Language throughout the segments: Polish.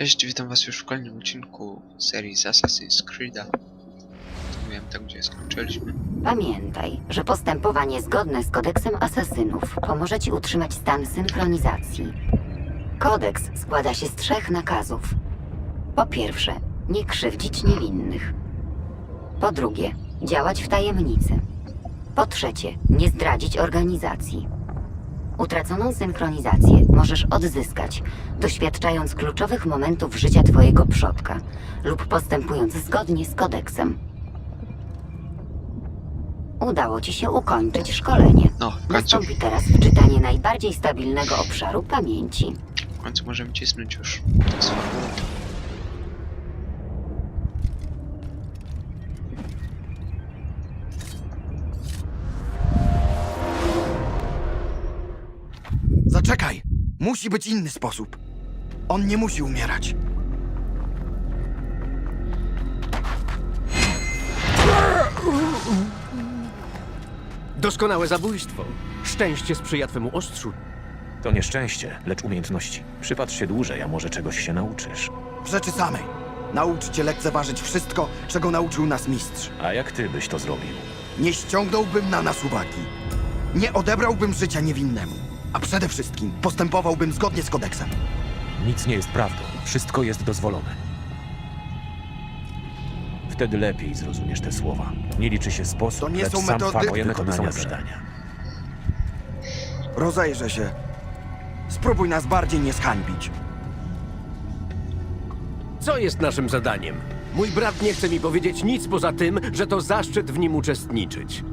Cześć, witam was już w kolejnym odcinku serii z Assassin's Creed'a. Mówiłem tam, gdzie skończyliśmy. Pamiętaj, że postępowanie zgodne z kodeksem asasynów pomoże ci utrzymać stan synchronizacji. Kodeks składa się z trzech nakazów. Po pierwsze, nie krzywdzić niewinnych. Po drugie, działać w tajemnicy. Po trzecie, nie zdradzić organizacji. Utraconą synchronizację możesz odzyskać, doświadczając kluczowych momentów życia twojego przodka lub postępując zgodnie z kodeksem. Udało ci się ukończyć szkolenie. No, w końcu, Nastąpi teraz wczytanie najbardziej stabilnego obszaru pamięci. w końcu możemy cisnąć już z fabułą. Musi być inny sposób. On nie musi umierać. Doskonałe zabójstwo. Szczęście sprzyja twemu ostrzu. To nie szczęście, lecz umiejętności. Przypatrz się dłużej, a może czegoś się nauczysz. W rzeczy samej. Nauczcie lekceważyć wszystko, czego nauczył nas mistrz. A jak ty byś to zrobił? Nie ściągnąłbym na nas uwagi. Nie odebrałbym życia niewinnemu. A przede wszystkim postępowałbym zgodnie z kodeksem. Nic nie jest prawdą. Wszystko jest dozwolone. Wtedy lepiej zrozumiesz te słowa. Nie liczy się sposób, To nie lecz są sam metody, fakt wykonania zadania. Rozejrzę się. Spróbuj nas bardziej nie zhańbić. Co jest naszym zadaniem? Mój brat nie chce mi powiedzieć nic poza tym, że to zaszczyt w nim uczestniczyć.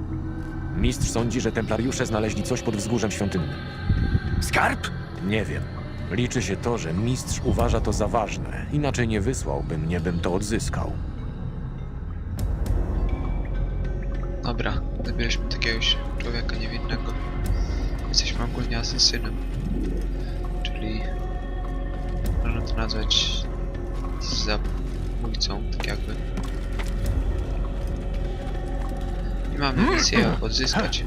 Mistrz sądzi, że templariusze znaleźli coś pod wzgórzem świątynnym. Skarb? Nie wiem. Liczy się to, że mistrz uważa to za ważne. Inaczej nie wysłałby mnie, bym to odzyskał. Dobra, zabieraliśmy takiegoś człowieka niewinnego. Jesteśmy ogólnie asesynem. Czyli można to nazwać zabójcą, tak jakby. I mamy misję odzyskać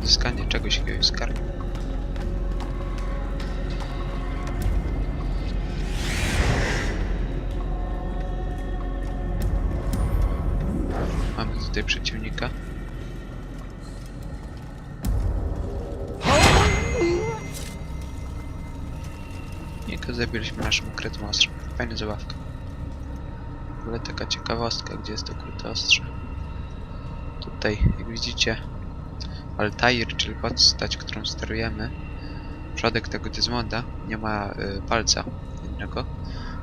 odzyskanie czegoś, jakiegoś skarbu. Mamy tutaj przeciwnika. Go zabiliśmy naszym ukrytym ostrzem. Fajna zabawka. W ogóle taka ciekawostka, gdzie jest to ukryte ostrze. Tutaj, jak widzicie, Altair, czyli postać, którą sterujemy, przodek tego Desmonda, nie ma y, palca jednego.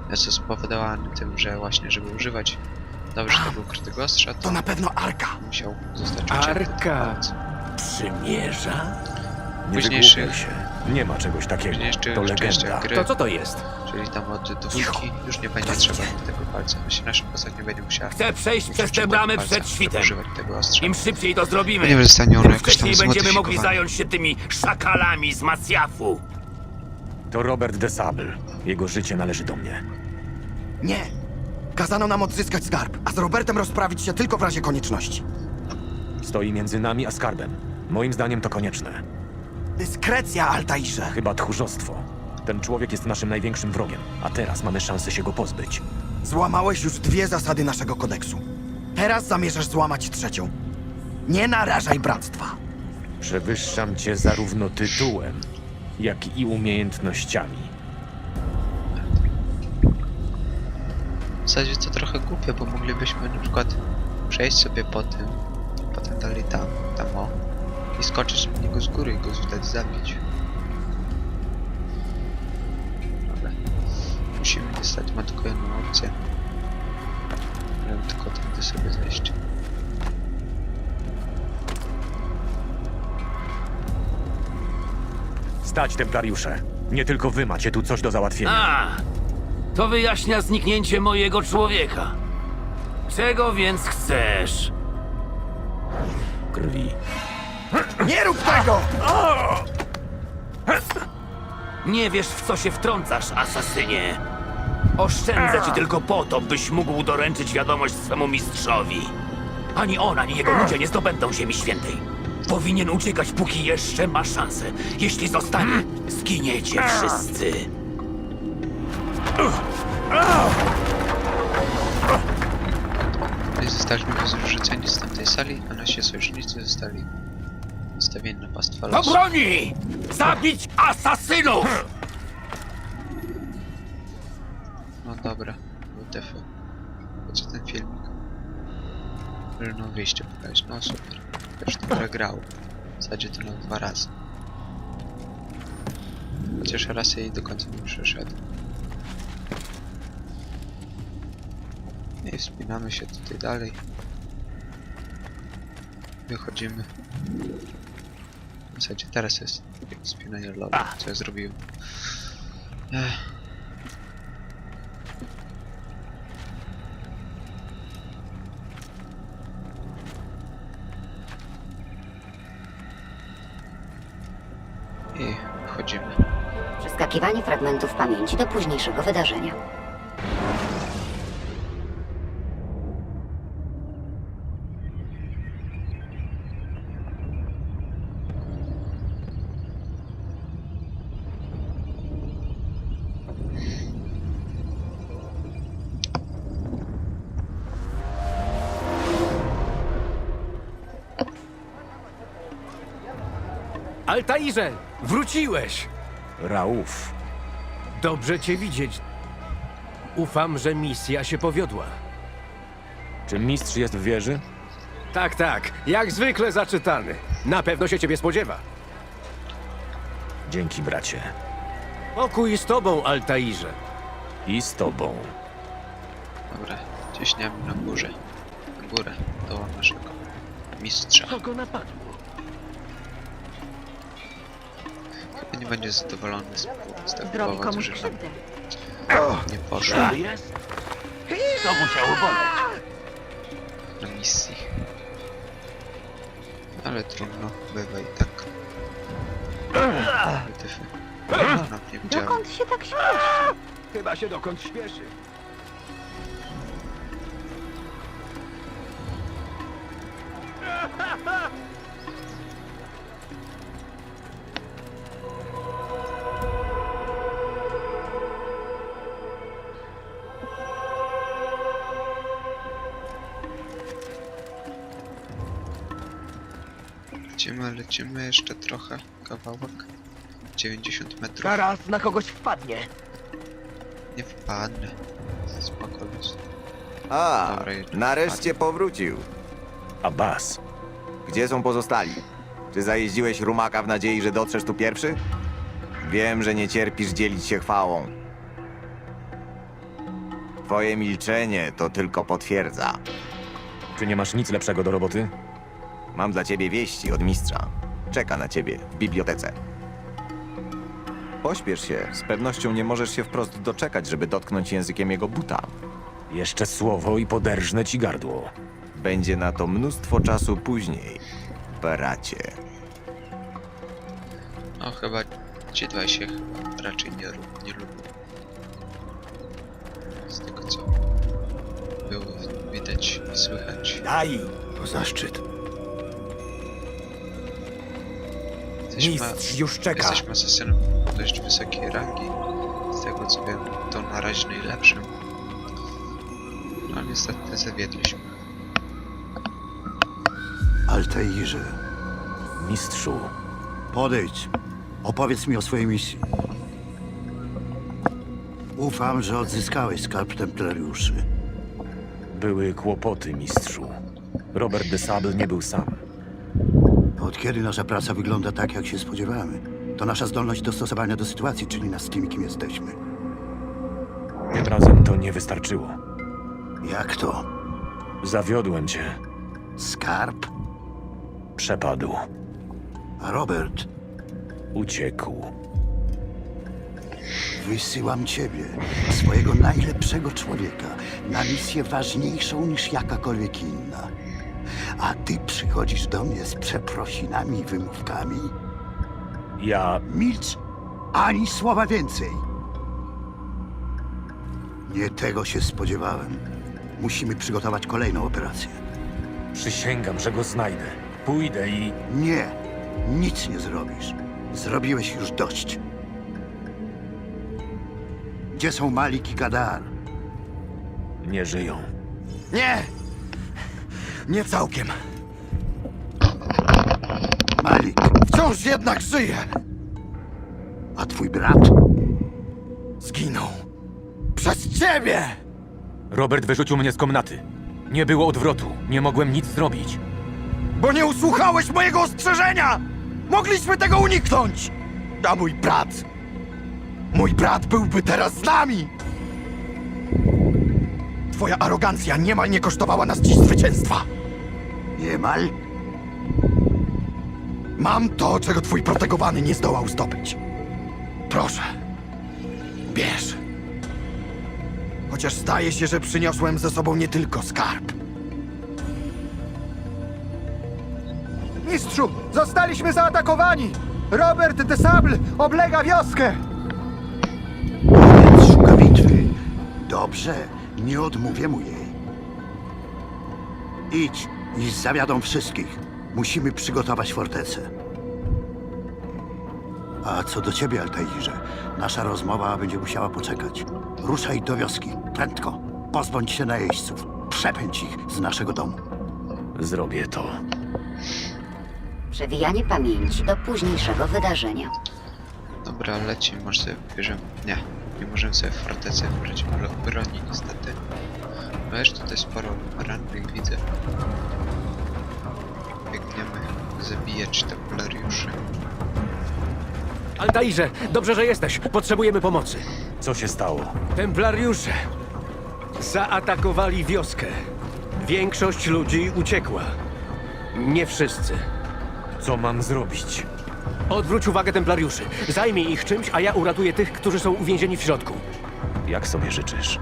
Jest to spowodowane tym, że właśnie, żeby używać dobrze tego ukrytego ostrza, To to na pewno Arka. musiał zostać Arka. Przymierza? Nie wygłupiaj się. Nie ma czegoś takiego. To legenda. gry. To co to jest? Czyli tam od dwójki już nie będzie trzeba tego palca. Myślę, nasza postać nie będzie musiała Chcę przejść przez te bramy przed świtem. używać tego ostrza. Im szybciej to zrobimy, Ponieważ zostanie ono tym jakoś tam wcześniej będziemy mogli zmodyfikowane. zająć się tymi szakalami z Masjafu. To Robert de Sable. Jego życie należy do mnie. Nie. Kazano nam odzyskać skarb, a z Robertem rozprawić się tylko w razie konieczności. Stoi między nami a skarbem. Moim zdaniem to konieczne. Dyskrecja, Altairze. Chyba tchórzostwo. Ten człowiek jest naszym największym wrogiem, a teraz mamy szansę się go pozbyć. Złamałeś już dwie zasady naszego kodeksu. Teraz zamierzasz złamać trzecią. Nie narażaj bractwa. Przewyższam cię zarówno tytułem, jak i umiejętnościami. W zasadzie to trochę głupie, bo moglibyśmy na przykład przejść sobie po tym, potem dalej tam, tam o i skoczyć na niego z góry i go wtedy zabić. Musimy niestety, ma tylko jedną opcję. Możemy tylko tędy sobie zejść. Stać, templariusze! Nie tylko wy macie tu coś do załatwienia. A, to wyjaśnia zniknięcie mojego człowieka. Czego więc chcesz? Krwi. Nie rób tego! Nie wiesz, w co się wtrącasz, asasynie. Oszczędzę ci tylko po to, byś mógł doręczyć wiadomość swemu mistrzowi. Ani on, ani jego ludzie nie zdobędą Ziemi Świętej. Powinien uciekać, póki jeszcze ma szansę. Jeśli zostanie, zginiecie wszyscy. Gdy zostaliśmy rozrzuceni z tamtej sali, a nasi sojusznicy zostali stawieni na pastwa losu. Broni! Zabić asasynów! No wyjście pokazać, no super. Też to grę grał. W zasadzie to na dwa razy. Chociaż raz jej do końca nie przeszedł. I wspinamy się tutaj dalej. Wychodzimy. W zasadzie teraz jest wspinanie lobby, co ja zrobiłem. Ech. Fragmentów pamięci do późniejszego wydarzenia. Altairze, wróciłeś! Rauf, Dobrze cię widzieć. Ufam, że misja się powiodła. czy mistrz jest w wieży? Tak, tak, jak zwykle zaczytany. Na pewno się ciebie spodziewa. Dzięki, bracie. Pokój z tobą, Altairze. I z tobą. Dobra, ciśniamy na górze. Na górę do naszego mistrza. Kogo napadło? Chyba nie będzie zadowolony z, z tego Zrobi powodu, komuś że nam krzywdę. nie poszło jest? To musiało boleć. na misji. Ale trudno, bywa i tak. Wytyfy. No, nie widziałem. Dokąd się tak śmieszy? Chyba się dokąd śpieszy. Lecimy, lecimy jeszcze trochę. Kawałek. 90 metrów. Zaraz na kogoś wpadnie. Nie wpadnę. Spoko jest. A, Dobra, nareszcie powrócił. Abbas, Gdzie są pozostali? Czy zajeździłeś rumaka w nadziei, że dotrzesz tu pierwszy? Wiem, że nie cierpisz dzielić się chwałą. Twoje milczenie to tylko potwierdza. czy nie masz nic lepszego do roboty? Mam dla ciebie wieści od mistrza. Czeka na ciebie w bibliotece. Pośpiesz się, z pewnością nie możesz się wprost doczekać, żeby dotknąć językiem jego buta. Jeszcze słowo i poderżnę ci gardło. Będzie na to mnóstwo czasu później, bracie. No chyba ci dwaj się chyba raczej nie, lu- nie lubią. Z tego co było widać i słychać. Daj! To zaszczyt. Jesteśmy, Mistrz już czeka. jesteśmy asesynem dość wysokiej rangi. Z tego co wiem, to na razie najlepszym. No niestety zawiedliśmy. Altairze, Mistrzu, podejdź. Opowiedz mi o swojej misji. Ufam, że odzyskałeś skarb templariuszy. były kłopoty, mistrzu. Robert de Sable nie był sam. Od kiedy nasza praca wygląda tak, jak się spodziewamy? To nasza zdolność dostosowania do sytuacji czyni nas tymi, kim jesteśmy. Tym razem to nie wystarczyło. Jak to? Zawiodłem cię. Skarb? Przepadł. A Robert, Uciekł. wysyłam ciebie, swojego najlepszego człowieka, na misję ważniejszą niż jakakolwiek inna. A ty przychodzisz do mnie z przeprosinami i wymówkami? Ja Milcz, ani słowa więcej. Nie tego się spodziewałem. Musimy przygotować kolejną operację. przysięgam, że go znajdę. Pójdę i... Nie, nic nie zrobisz. Zrobiłeś już dość. Gdzie są Malik i Gadar? nie żyją. Nie! Nie całkiem. Malik, Wciąż jednak żyje. a twój brat? Zginął. Przez ciebie! Robert wyrzucił mnie z komnaty. Nie było odwrotu. Nie mogłem nic zrobić. Bo nie usłuchałeś mojego ostrzeżenia! Mogliśmy tego uniknąć! A mój brat... Mój brat byłby teraz z nami! Twoja arogancja niemal nie kosztowała nas dziś zwycięstwa. Niemal? Mam to, czego twój protegowany nie zdołał zdobyć. Proszę. Bierz. Chociaż zdaje się, że przyniosłem ze sobą nie tylko skarb. Mistrzu, zostaliśmy zaatakowani! Robert de Sable oblega wioskę! Więc szuka bitwy. Dobrze, nie odmówię mu jej. Idź i zawiadom wszystkich. Musimy przygotować fortecę. A co do ciebie, Altairze, nasza rozmowa będzie musiała poczekać. Ruszaj do wioski, prędko. Pozbądź się najeźdźców. Przepędź ich z naszego domu. Zrobię to. Przewijanie pamięci do późniejszego wydarzenia. Dobra, lecimy, może sobie wybierzemy. Nie, nie możemy sobie w wybrać bro- broni niestety. No jeszcze tutaj sporo rannych widzę. Biegniemy zabijać templariuszy. Altairze, dobrze, że jesteś. Potrzebujemy pomocy. Co się stało? Templariusze zaatakowali wioskę. Większość ludzi uciekła. Nie wszyscy. Co mam zrobić? Odwróć uwagę templariuszy. Zajmij ich czymś, a ja uratuję tych, którzy są uwięzieni w środku. Jak sobie życzysz?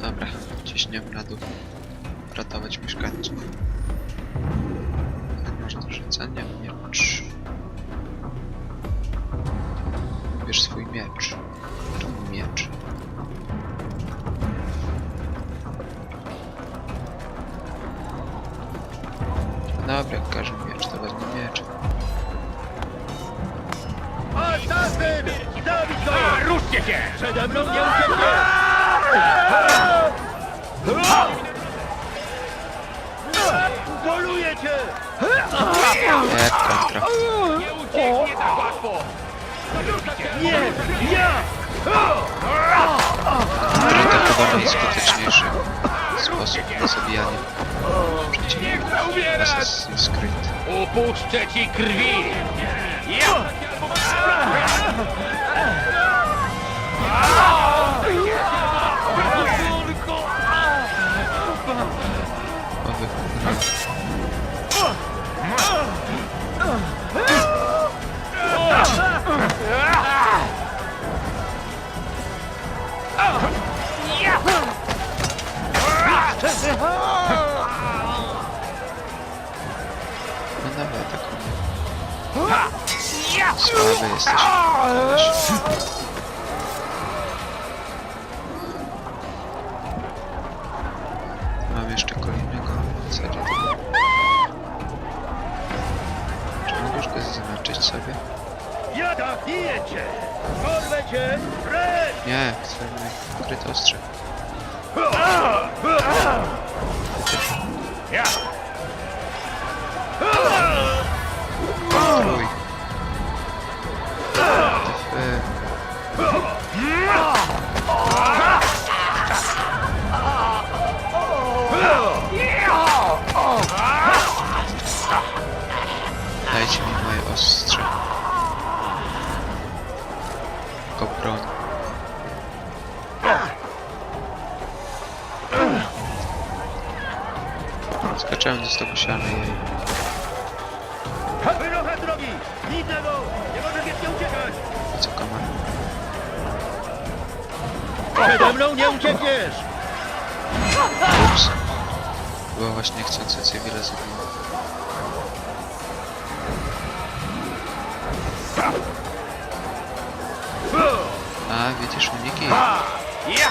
Dobra, ciśniemy na dół. Ratować mieszkańców. Masz do rzucania miecz. Wybierz swój miecz. Czemu miecz? Dobra, jak Się! Przede mną nie ucieknie! Poluję cię! Kontra. Nie ucieknie tak łatwo! Nie! Ja! Który to chyba najskuteczniejszy sposób na zabijanie przeciwników. Assassin's Creed. Upuszczę ci krwi! Ja! No dobra, tak. Słaby jesteś. Mam jeszcze kolejnego w zasadzie. Czy mogę go zaznaczyć sobie? Jada, bijecie! Porwę cię! Nie, chcę mieć ukryte ostrze. Ze stoku siana jej. Wyrocha drogi! Widzę go! Nie może wiecznie uciekać! Co komand? Przede mną nie uciekniesz! Ups. Była właśnie chcące cywile zabiła. A, widzisz uniki? Ja!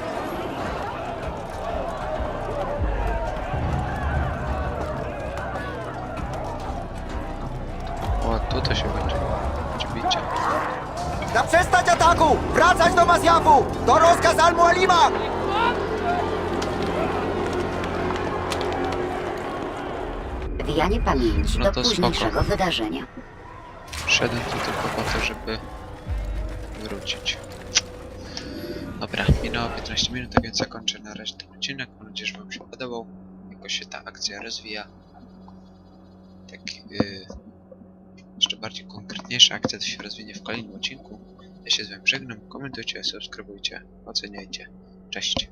Zaprzestać ataku! Wracać do Masjafu! To rozkaz Al-Mualima! Wijanie pamięci No do to późniejszego spoko. wydarzenia. Szedłem tu tylko po to, żeby wrócić. Dobra, minęło 15 minut, tak więc zakończę na razie ten odcinek. Mam nadzieję, że Wam się podobał. Jakoś się ta akcja rozwija. Tak, yy, jeszcze bardziej konkretniejsza akcja to się rozwinie w kolejnym odcinku. Ja się z Wami żegnam. Komentujcie, subskrybujcie, oceniajcie. Cześć.